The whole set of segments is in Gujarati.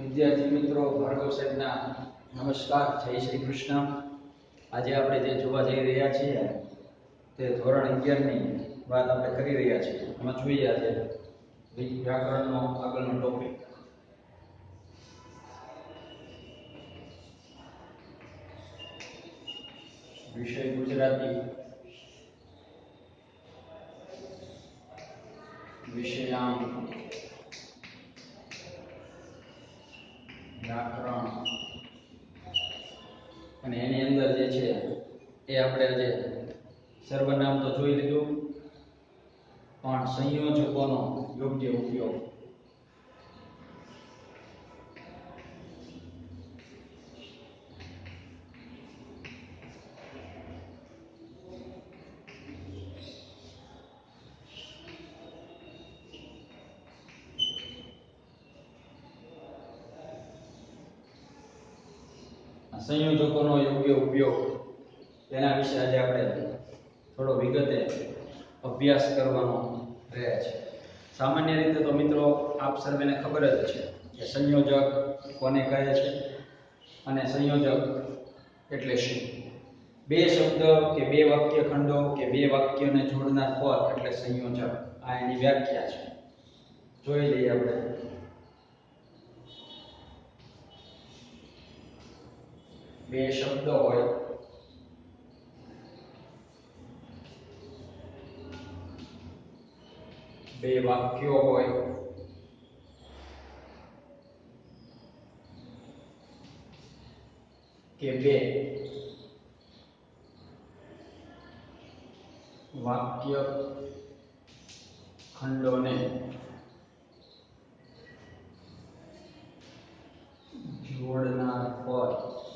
વિદ્યાર્થી મિત્રો, ભાર્ગવ સાહેબના નમસ્કાર. જય શ્રી કૃષ્ણ. આજે આપણે જે જોવા જઈ રહ્યા છીએ, તે ધોરણ અગિયારની વાત આપણે કરી રહ્યા છીએ. એમાં જોઈએ આજે વ્યાકરણનો આગળનો ટોપિક વિષય ગુજરાતી. વિષયાંક. વ્યાકરણ. અને એની અંદર જે છે, એ આપણે આજે સર્વનામ તો જોઈ લીધું, પણ સંયોજકોનો યોગ્ય ઉપયોગ આ સંયોજકોનો યોગ્ય ઉપયોગ. તેના વિશે આજે આપણે થોડો વિગતે અભ્યાસ કરવાનો રહ્યા છે. સામાન્ય રીતે તો મિત્રો આપ સર્વેને ખબર જ છે કે સંયોજક કોને કહે છે અને સંયોજક એટલે શું? બે શબ્દ કે બે વાક્ય ખંડો કે બે વાક્યને જોડનાર પદ એટલે સંયોજક? આ એની વ્યાખ્યા છે. જોઈ લઈએ આપણે. બે શબ્દ હોય બે વાક્યો હોય કે બે વાક્ય ખંડોને જોડનાર પદ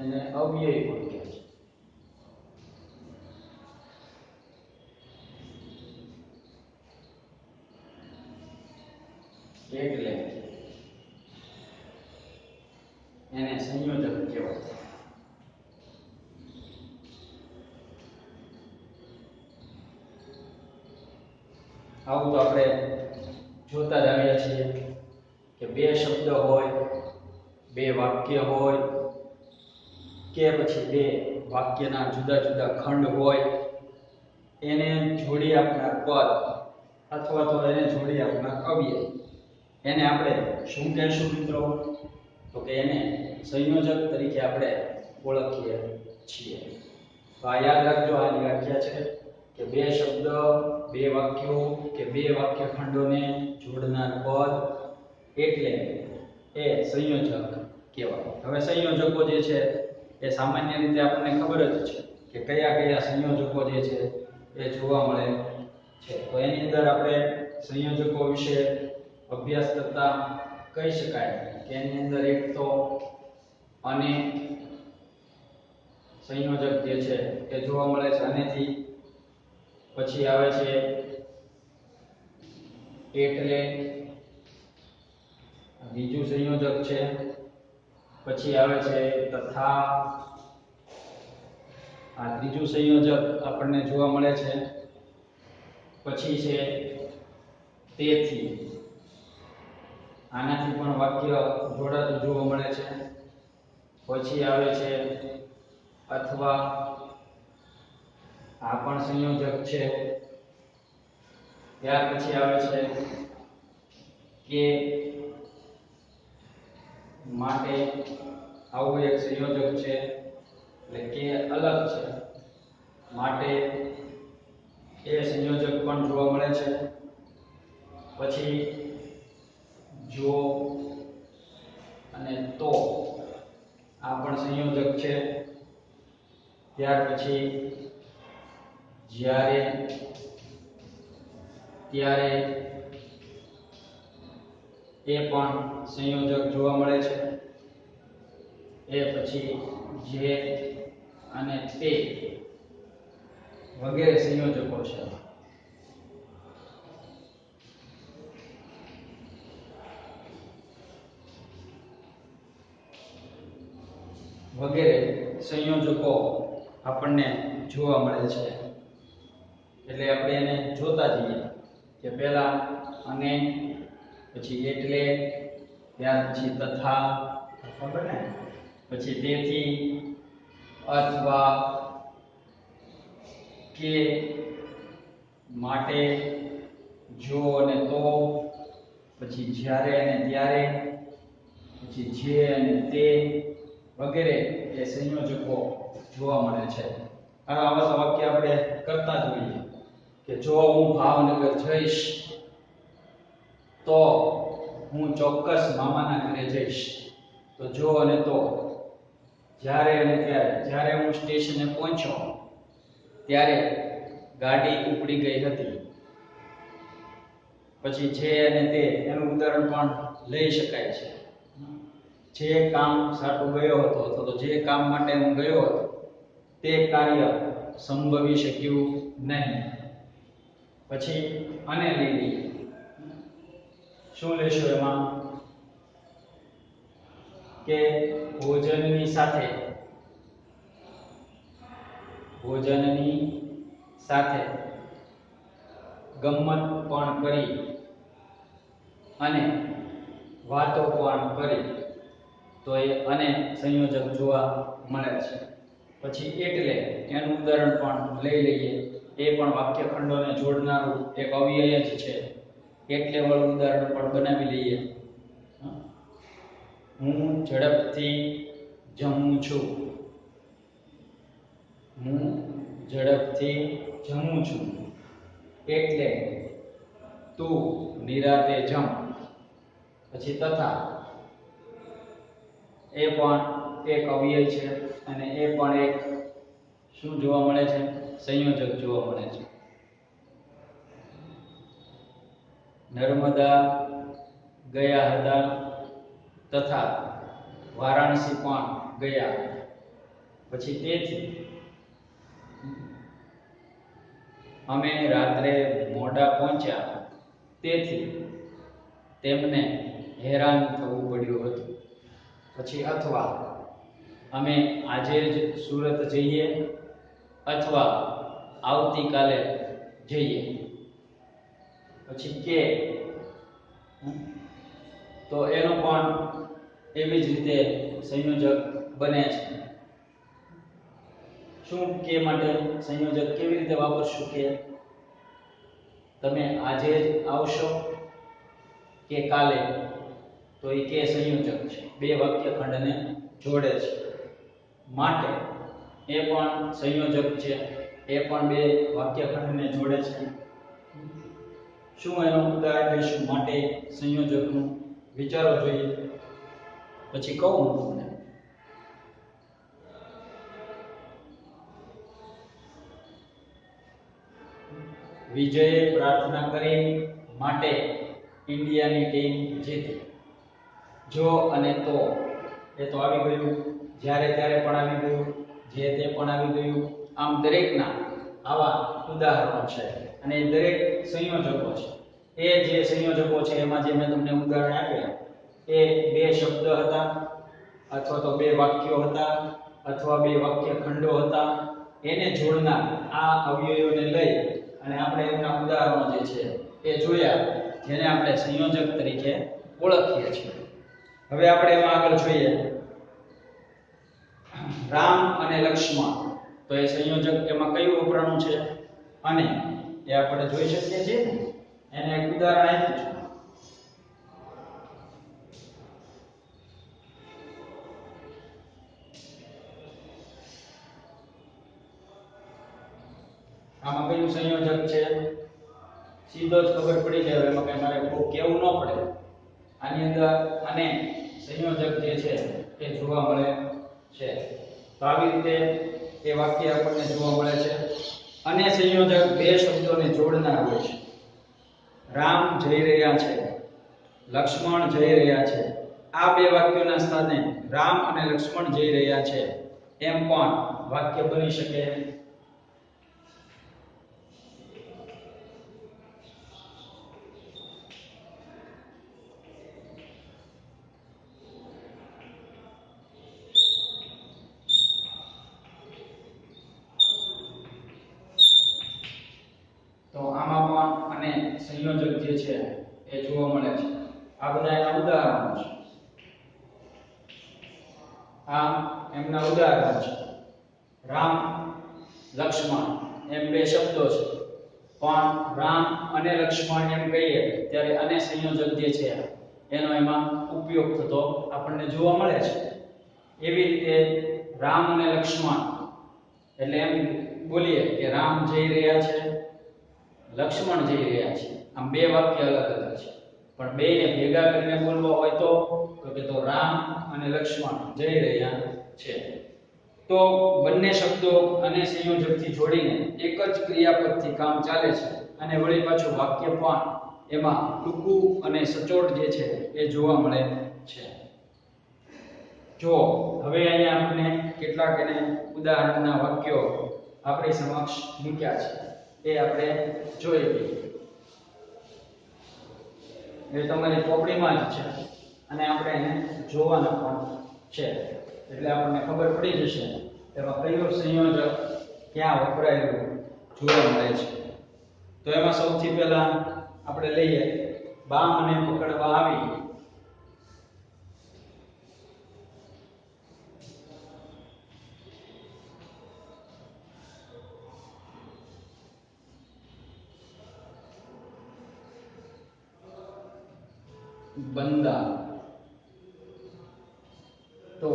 એને અવ્યય પણ કહે છે. એટલે એને સંયોજક કહેવાય. આવું તો આપણે જોતા જ આવ્યા છીએ કે બે શબ્દ હોય, બે વાક્ય હોય કે પછી બે વાક્યના જુદા જુદા ખંડ હોય, એને જોડી આપનાર પદ અથવા તો એને જોડી આપનાર અવ્યય એને આપણે શું કહેશું મિત્રો? તો કે એને સંયોજક તરીકે આપણે ઓળખીએ છીએ. તો આ યાદ રાખજો, આની વ્યાખ્યા છે કે બે શબ્દ, બે વાક્યો કે બે વાક્ય ખંડોને જોડનાર પદ એટલે એ સંયોજક કહેવાય. હવે સંયોજકો જે છે એ સામાન્ય રીતે આપણને ખબર જ છે કે કયા કયા સંયોજકો જે છે એ જોવા મળે છે. તો એની અંદર આપણે સંયોજકો વિશે અભ્યાસ કરતા કહી શકાય કે એની અંદર એક તો અને સંયોજક જે છે એ જોવા મળે છે. અનેથી પછી આવે છે એટલે બીજું સંયોજક છે પછી આવે છે તથા આ ત્રીજું સંયોજક આપણને જોવા મળે છે. પછી છે તેથી. આનાથી પણ વાક્ય જોડાતું જોવા મળે છે. પછી આવે છે અથવા આ પણ સંયોજક છે. ત્યાર પછી આવે છે કે માટે આવું એક સંયોજક છે, એટલે કે અલગ છે. માટે એ સંયોજક પણ જોવા મળે છે. પછી જો અને તો આ પણ સંયોજક છે. ત્યાર પછી જ્યારે, ત્યારે એ પણ સંયોજક જોવા મળે છે. એ પછી જે અને તે વગેરે સંયોજકો છે. વગેરે સંયોજકો આપણને જોવા મળે છે. એટલે આપણે એને જોતા જઈએ કે પહેલા અને પછી એટલે, ત્યાર પછી તથા ને પછી તેથી, અથવા કે માટે જો અને તો, પછી જ્યારે અને ત્યારે, પછી જે અને તે વગેરે એ સંયોજકો જોવા મળે છે. આવા વાક્ય આપણે કરતા જ હોઈએ કે જો હું ભાવનગર જઈશ તો હું ચોક્કસ મામાના ઘરે જઈશ. તો જો અને તો, જ્યારે અને ત્યારે, જ્યારે હું સ્ટેશને પહોંચ્યો, ત્યારે ગાડી ઉપડી ગઈ હતી. પછી જે અને તે, એનું ઉદાહરણ પણ લઈ શકાય છે. જે કામ સાટું ગયો હતો, અથવા તો જે કામ માટે હું ગયો હતો, તે કાર્ય સંભવી શક્યું નહીં. પછી અને લઈએ શું લેશો એમાં? કે ભોજનની સાથે? ભોજનની સાથે ગમ્મત પણ કરી અને વાતો પણ કરી. તો એ અને સંયોજક જોવા મળે છે. પછી એટલે એનું ઉદાહરણ પણ લઈ લઈએ. એ પણ વાક્યખંડોને જોડનારું એક અવ્યય જ છે. એટલે વાળું ઉદાહરણ પણ બનાવી લઈએ. હું. ઝડપથી જમું છું. હું ઝડપથી જમું છું. એટલે તું નિરાતે જમ. પછી તથા. એ પણ એક અવ્યય છે અને એ પણ એક શું જોવા મળે છે? સંયોજક જોવા મળે છે. નર્મદા ગયા હતા તથા વારાણસી પણ ગયા. પછી તેથી અમે રાત્રે મોડા પહોંચ્યા. તેથી તેમને હેરાન થવું પડ્યું હતું. પછી અથવા અમે આજે જ સુરત જઈએ અથવા આવતીકાલે જઈએ. પછી કે તો એનો પણ એવી જ રીતે સંયોજક બને છે. શું કે માટે સંયોજક કેવી રીતે વાપરશું કે તમે આજે જ આવશો કે કાલે? તો એ કે સંયોજક છે. બે વાક્ય ખંડને જોડે છે. માટે એ પણ સંયોજક છે. એ પણ બે વાક્ય ખંડને જોડે છે. શું એનું ઉદાહરણ લઈશું માટે સંયોજકનું વિચારો જોઈએ? પછી કહું હું તમને. વિજયે પ્રાર્થના કરી માટે ઇન્ડિયાની ટીમ જીતી. જો અને તો. એ તો આવી ગયું. જ્યારે ત્યારે પણ આવી ગયું. જે તે પણ આવી ગયું. આમ દરેકના આવા ઉદાહરણો છે. અને દરેક સંયોજકો છે. એ જે સંયોજકો છે, એમાં જે મેં તમને ઉદાહરણ આપ્યા, એ બે શબ્દ હતા, અથવા તો બે વાક્યો હતા, અથવા બે વાક્ય ખંડો હતા, એને જોડનાર આ અવયવોને લઈ અને આપણે એમના ઉદાહરણો જે છે, એ જોયા, જેને આપણે સંયોજક તરીકે ઓળખીએ છીએ. હવે આપણે એમાં આગળ જોઈએ. રામ અને લક્ષ્મણ. તો એ સંયોજક એમાં કયું વપરાણું છે? અને એ આપણે જોઈ શકીએ છીએ. એને એક ઉદાહરણ આપ્યું છે. આમાં કયું સંયોજક છે? સીધો જ ખબર પડી જાય એમાં કઈ મારે ખૂબ કેવું ન પડે. આની અંદર અને સંયોજક જે છે એ જોવા મળે છે. તો આવી રીતે એ વાક્ય આપણને જોવા મળે છે. અને સંયોજક બે શબ્દોને જોડનાર હોય છે. રામ જઈ રહ્યા છે, લક્ષ્મણ જઈ રહ્યા છે. આ બે વાક્યોના સ્થાને રામ અને લક્ષ્મણ જઈ રહ્યા છે. એમ પણ વાક્ય બની શકે તો અને સંયોજક જે છે એ જોવા મળે છે. આ બધા એના ઉદાહરણો છે. આ એમના ઉદાહરણ છે. રામ, લક્ષ્મણ એમ બે શબ્દો છે. પણ રામ અને લક્ષ્મણ એમ કહીએ ત્યારે અને સંયોજક જે છે એનો એમાં ઉપયોગ થતો આપણને જોવા મળે છે. એવી રીતે રામ અને લક્ષ્મણ, એટલે એમ બોલીએ કે રામ જઈ રહ્યા છે. લક્ષ્મણ જઈ રહ્યા છે. આમ બે વાક્ય અલગ અલગ છે. પણ બેને ભેગા કરીને બોલવા હોય તો તો કે તો રામ અને લક્ષ્મણ જઈ રહ્યા છે. તો બંને શબ્દો અને સંયોજકથી જોડીને એક જ ક્રિયાપદથી કામ ચાલે છે. અને વળી પાછું વાક્ય પણ એમાં ટૂંકું અને સચોટ જે છે એ જોવા મળે છે. જો હવે અહીંયા આપણે કેટલાક એને ઉદાહરણના વાક્યો આપણી સમક્ષ મૂક્યા છે. એ આપણે જોઈ લઈએ. એ તમારી ચોપડીમાં જ છે. અને આપણે એને જોવાના પણ છે. એટલે આપણને ખબર પડી જશે એમાં કયો સંયોજક ક્યાં વપરાયેલું જોવા મળે છે. તો એમાં સૌથી પહેલા આપણે લઈએ. બામ અને પકડવા આવી. બંદા તો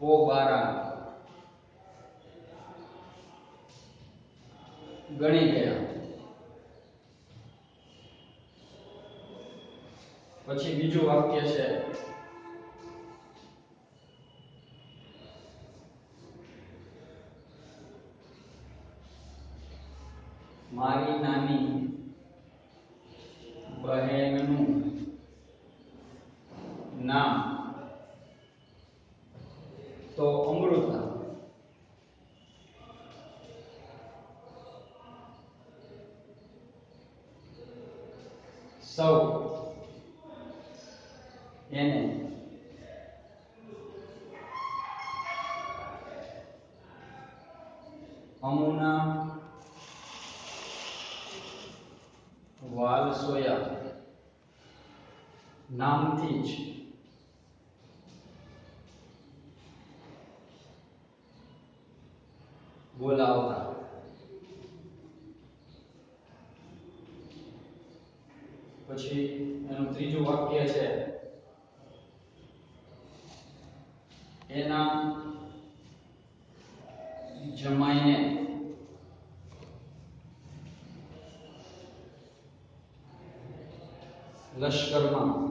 પોબારા ગણી ગયા પછી બીજું વાક્ય છે મારી નાની બહેનનું નામ તો અમૃતા સૌ એને અમુના વાલસોયા નામથી જ બોલાવતા પછી એનું ત્રીજું વાક્ય છે. એના જમાઈને લશ્કરમાં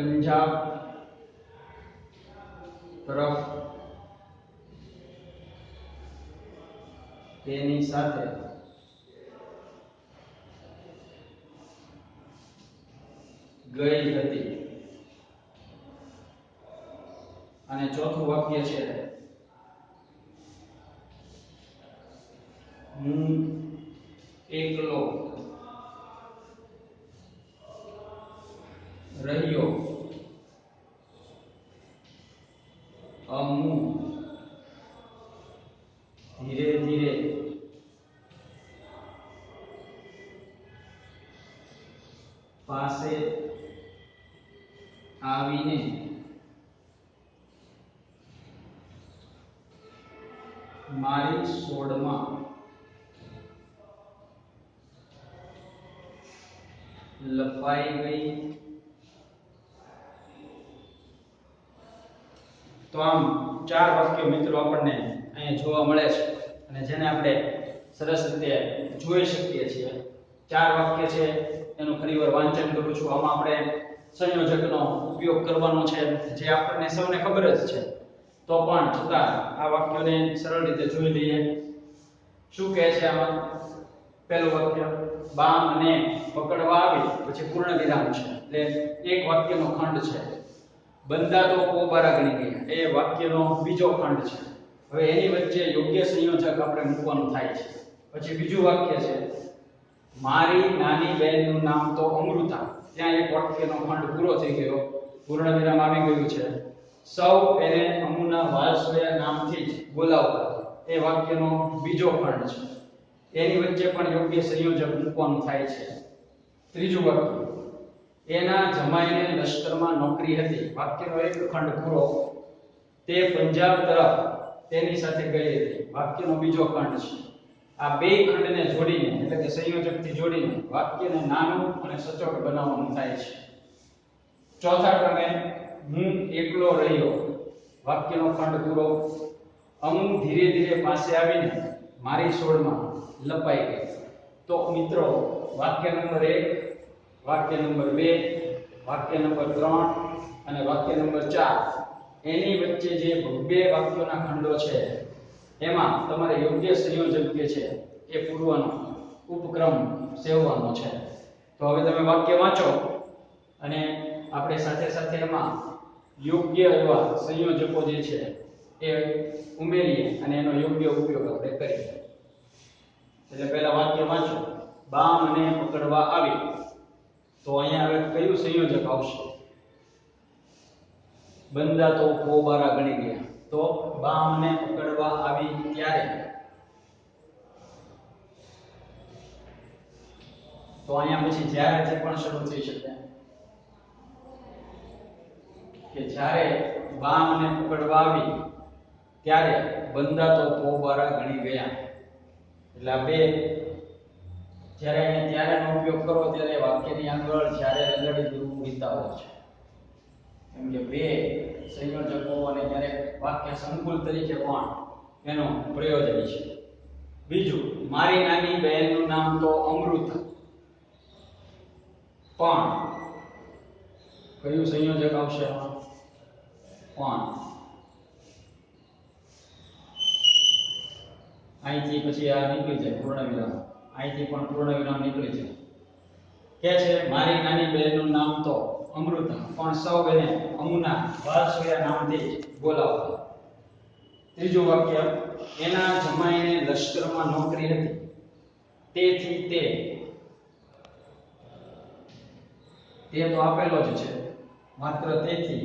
પંજાબ તરફ તેની સાથે ગઈ હતી. અને ચોથું વાક્ય છે હું એકલો લપાઈ ગઈ. તો આમ ચાર વાક્યો મિત્રો આપણને અહીંયા જોવા મળે છે. અને જેને આપણે સરસ રીતે જોઈ શકીએ છીએ. ચાર વાક્ય છે, એનું ફરીવાર વાંચન કરું છું. આમાં આપણે સંયોજકનો ઉપયોગ કરવાનો છે, જે આપણને સૌને ખબર જ છે. તો પણ છતાં આ વાક્યોને સરળ રીતે જોઈ લઈએ. શું કહે છે આમાં? પહેલું વાક્ય, બામ અને પકડવા આવી, પછી પૂર્ણ વિરામ છે. એટલે એક વાક્યનો ખંડ છે. બંદા તો કોબારા ગણી ગયા. એ વાક્યનો બીજો ખંડ છે. હવે એની વચ્ચે યોગ્ય સંયોજક આપણે મૂકવાનું થાય છે. પછી બીજું વાક્ય છે, મારી નાની બહેનનું નામ તો અમૃતા. ત્યાં એક વાક્યનો ખંડ પૂરો થઈ ગયો. પૂર્ણ વિરામ આવી ગયું છે. સૌ એને અમુના વાલસોયા નામથી જ બોલાવતા. એ વાક્યનો બીજો ખંડ છે. એની વચ્ચે પણ યોગ્ય સંયોજક મૂકવાનું થાય છે. ત્રીજું વાક્ય એના જમાઈને લશ્કરમાં નોકરી હતી. વાક્યનો એક ખંડ પૂરો. તે પંજાબ તરફ તેની સાથે ગઈ હતી. વાક્યનો બીજો ખંડ છે. આ બે ખંડને જોડીને, એટલે કે સંયોજકથી જોડીને વાક્યને નાનું અને સચોટ બનાવવાનું થાય છે. ચોથા ક્રમે, હું એકલો રહ્યો. વાક્યનો ખંડ પૂરો. અમુક ધીરે ધીરે પાસે આવીને મારી સોળમાં લપાઈ ગઈ. તો મિત્રો, વાક્ય નંબર એક, વાક્ય નંબર બે, વાક્ય નંબર ત્રણ અને વાક્ય નંબર ચાર. એની વચ્ચે જે બે વાક્યોના ખંડો છે, એમાં તમારે યોગ્ય સંયોજક જે છે એ પૂરવાનો ઉપક્રમ સેવવાનો છે. તો હવે તમે વાક્ય વાંચો અને આપણે સાથે સાથે એમાં યોગ્ય એવા સંયોજકો જે છે એ ઉમેરીએ અને એનો યોગ્ય ઉપયોગ આપણે કરીએ એટલે પહેલા વાક્ય વાંચો બા મને પકડવા આવી. તો અહીંયા હવે કયું સંયોજક આવશે? બંદા તો કોબારા ગણી ગયા. તો બા મને પકડવા આવી ત્યારે તો અહીંયા પછી જ્યારે જે પણ શરૂ થઈ શકે. કે જ્યારે બા મને પકડવા આવી ત્યારે બંદા તો પોબારા ગણી ગયા. એટલે આ બે, જ્યારે અહીંયા ત્યારેનો ઉપયોગ કરો ત્યારે વાક્યની આગળ જ્યારે ગડી ગુરુ વિતા વિતાવો છે. કેમ કે બે સંયોજકો અને ક્યારેક વાક્ય સંકુલ તરીકે પણ એનો પ્રયોજન છે. બીજું, મારી નાની બહેનનું નામ તો અમૃત. પણ કયું સંયોજક આવશે? પણ અહીંથી પછી આ નીકળી જાય પૂર્ણ વિરામ અહીંથી પણ પૂર્ણ વિરામ નીકળી જાય. કે છે, મારી નાની બહેનનું નામ તો અમૃતા, પણ સૌ એને અમુના વાલસોયા નામથી બોલાવતા. ત્રીજું વાક્ય, એના જમાઈને લશ્કરમાં નોકરી હતી. તેથી તે તે તો આપેલો જ છે, માત્ર તેથી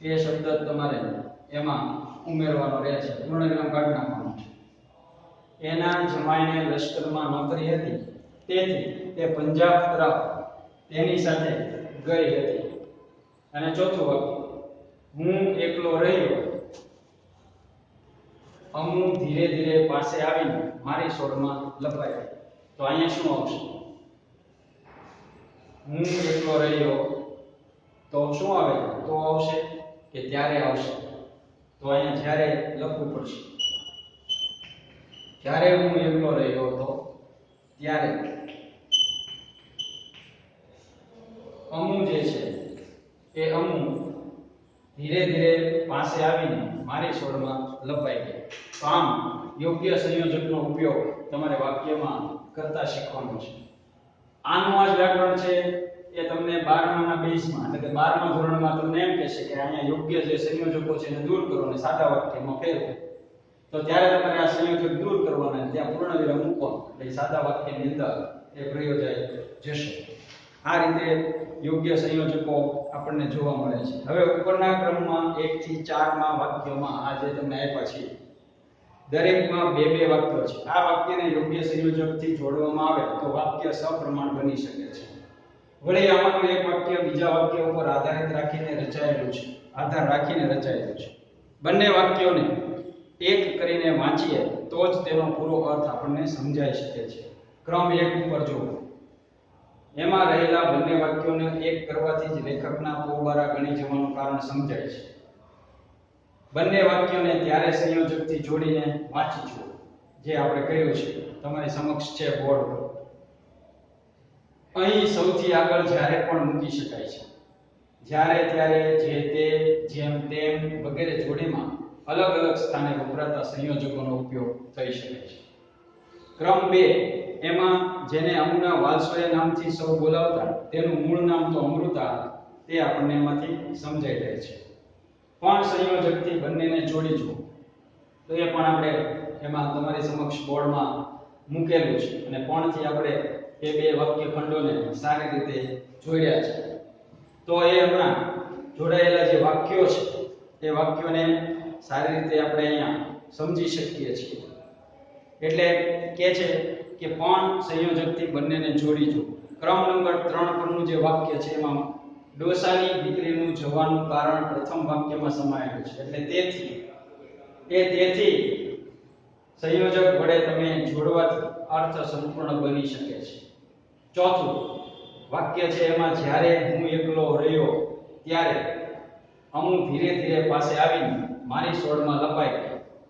એ શબ્દ તમારે એમાં ઉમેરવાનો રહે છે. પૂર્ણ વિરામ કાઢી નાખવાનો છે. એના જમાઈને લશ્કરમાં નોકરી હતી. તેથી તે પંજાબ તરફ તેની સાથે ગઈ હતી. અને ચોથું વાક્ય હું એકલો રહ્યો. અમુ ધીરે ધીરે પાસે આવીને મારી સોળમાં લપાઈ તો અહીંયા શું આવશે? હું એકલો રહ્યો. તો શું આવે? તો આવશે કે ત્યારે આવશે? તો અહીંયા જ્યારે લખવું પડશે. જ્યારે હું એકલો રહ્યો હતો, ત્યારે અમુ જે છે, એ અમુ ધીરે ધીરે પાસે આવીને મારી છોડમાં લપાઈ ગઈ. તો આમ યોગ્ય સંયોજકનો ઉપયોગ તમારે વાક્યમાં કરતા શીખવાનો છે. આનું આ જ વ્યાકરણ છે, એ તમને બારમાના બેઝમાં એટલે કે બારમા ધોરણમાં તમને એમ કહેશે કે અહીંયા યોગ્ય જે સંયોજકો છે એને દૂર કરો અને સાદા વાક્યમાં ફેરવો. તો ત્યારે તમારે આ સંયોજક દૂર કરવાના ત્યાં પૂર્ણ વિરામ મૂકવાનો એટલે સાદા વાક્યની અંદર એ પ્રયોજાય જશે. આ રીતે યોગ્ય સંયોજકો આપણને જોવા મળે છે. હવે ઉપરના ક્રમમાં 1 થી 4 માં વાક્યોમાં આ જે તમને આપ્યા છે, દરેકમાં બે બે વાક્યો છે. આ વાક્યને યોગ્ય સંયોજકથી જોડવામાં આવે તો વાક્ય સપ્રમાણ બની શકે છે. વળી આમાંનું એક વાક્ય બીજા વાક્ય ઉપર આધારિત રાખીને રચાયેલું છે. આધાર રાખીને રચાયેલું છે. બંને વાક્યોને એક કરીને વાંચીએ, તો જ તેનો પૂરો અર્થ આપણને સમજાઈ શકે છે. ક્રમ એક ઉપર જોવો એમાં રહેલા બંને વાક્યોને એક કરવાથી જ લેખકના પોબારા ગણી જવાનું કારણ સમજાય છે. બંને વાક્યોને ત્યારે સંયોજકથી જોડીને વાંચી જુઓ, જે આપણે કહ્યું છે, તમારી સમક્ષ છે બોર્ડ પર અહીં સૌથી આગળ જ્યારે પણ મૂકી શકાય છે. જ્યારે ત્યારે જે તે, જેમ તેમ વગેરે જોડીમાં અલગ અલગ સ્થાને વપરાતા સંયોજકોનો ઉપયોગ થઈ શકે છે. ક્રમ બે, એમાં જેને અમુના વાલસોયા નામથી સૌ બોલાવતા, તેનું મૂળ નામ તો અમૃતા, તે આપણને એમાંથી સમજાઈ જાય છે. પણ સંયોજકથી બંનેને જોડી જુઓ? તો એ પણ આપણે એમાં તમારી સમક્ષ બોર્ડમાં મૂકેલું છે અને પણથી આપણે એ બે વાક્ય ખંડોને સારી રીતે જોડ્યા છે. તો એ હમણાં જોડાયેલા જે વાક્યો છે, એ વાક્યોને સારી રીતે આપણે અહીંયા સમજી શકીએ છીએ. એટલે કે છે કે પણ સંયોજકથી બંનેને જોડી જો ક્રમ નંબર ત્રણ પરનું જે વાક્ય છે, એમાં ડોસાની દીકરીનું જવાનું કારણ પ્રથમ વાક્યમાં સમાયેલું છે. એટલે તેથી, એ તેથી સંયોજક વડે તમે જોડવાથી અર્થ સંપૂર્ણ બની શકે છે. ચોથું વાક્ય છે, એમાં જ્યારે હું એકલો રહ્યો ત્યારે અમુ ધીરે ધીરે પાસે આવીને મારી સોળમાં લપાઈ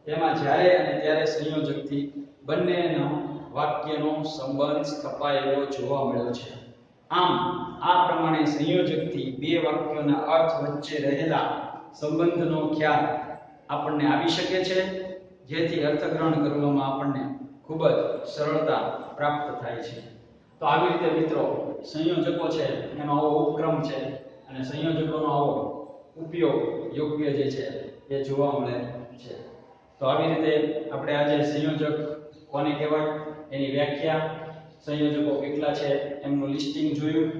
એમાં જ્યારે અને ત્યારે સંયોજકથી બંનેનો વાક્યનો સંબંધ સ્થપાયેલો જોવા મળ્યો છે. આમ, આ પ્રમાણે સંયોજકથી બે વાક્યોના અર્થ વચ્ચે રહેલા સંબંધનો ખ્યાલ આપણને આવી શકે છે, જેથી અર્થગ્રહણ કરવામાં આપણને ખૂબ જ સરળતા પ્રાપ્ત થાય છે. તો આવી રીતે મિત્રો, સંયોજકો છે, એનો આવો ઉપક્રમ છે અને સંયોજકોનો આવો ઉપયોગ યોગ્ય જે છે એ જોવા મળે છે. તો આવી રીતે આપણે આજે સંયોજક કોને કહેવાય? એની વ્યાખ્યા. સંયોજકો કેટલા છે એમનું લિસ્ટિંગ જોયું.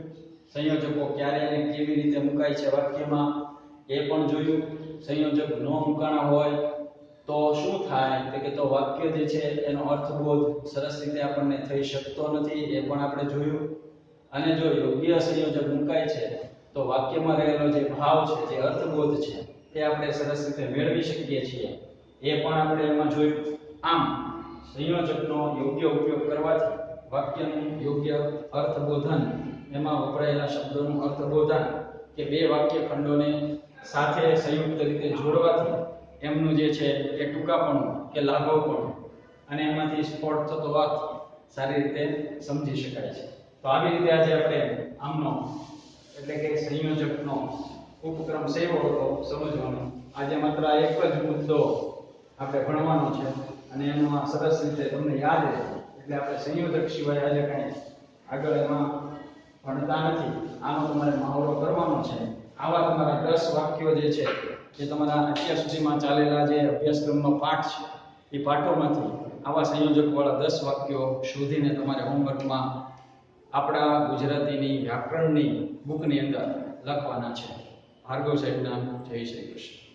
સંયોજકો ક્યારે અને કેવી રીતે મુકાય છે વાક્યમાં એ પણ જોયું. સંયોજક ન મુકાણા હોય તો શું થાય? કે તો વાક્ય જે છે એનો અર્થબોધ સરસ રીતે આપણને થઈ શકતો નથી એ પણ આપણે જોયું. અને જો યોગ્ય સંયોજક મુકાય છે તો વાક્યમાં રહેલો જે ભાવ છે, જે અર્થબોધ છે, તે આપણે સરસ રીતે મેળવી શકીએ છીએ. એ પણ આપણે એમાં જોયું. આમ, સંયોજકનો યોગ્ય ઉપયોગ કરવાથી વાક્યનું યોગ્ય અર્થબોધન, એમાં વપરાયેલા શબ્દોનું અર્થબોધન કે બે વાક્ય ખંડોને સાથે સંયુક્ત રીતે જોડવાથી એમનું જે છે, એ ટૂંકાપણું કે લાઘવપણું અને એમાંથી સ્ફોટ થતો વાત સારી રીતે સમજી શકાય છે. તો આવી રીતે આજે આપણે આમનો એટલે કે સંયોજકનો ઉપક્રમ સેવો હતો સમજવાનો. આજે માત્ર આ એક જ મુદ્દો આપણે ભણવાનો છે અને એનો આ સરસ રીતે તમને યાદ રહે. એટલે આપણે સંયોજક સિવાય આજે કાંઈ આગળ એમાં ભણતા નથી. આનો તમારે મહાવરો કરવાનો છે. આવા તમારા દસ વાક્યો જે છે એ તમારા અત્યાર સુધીમાં ચાલેલા જે અભ્યાસક્રમનો પાઠ છે, એ પાઠોમાંથી આવા સંયોજકવાળા દસ વાક્યો શોધીને તમારે હોમવર્કમાં આપણા ગુજરાતીની વ્યાકરણની બુકની અંદર લખવાના છે. ભાર્ગવ સાહેબના જય શ્રી કૃષ્ણ.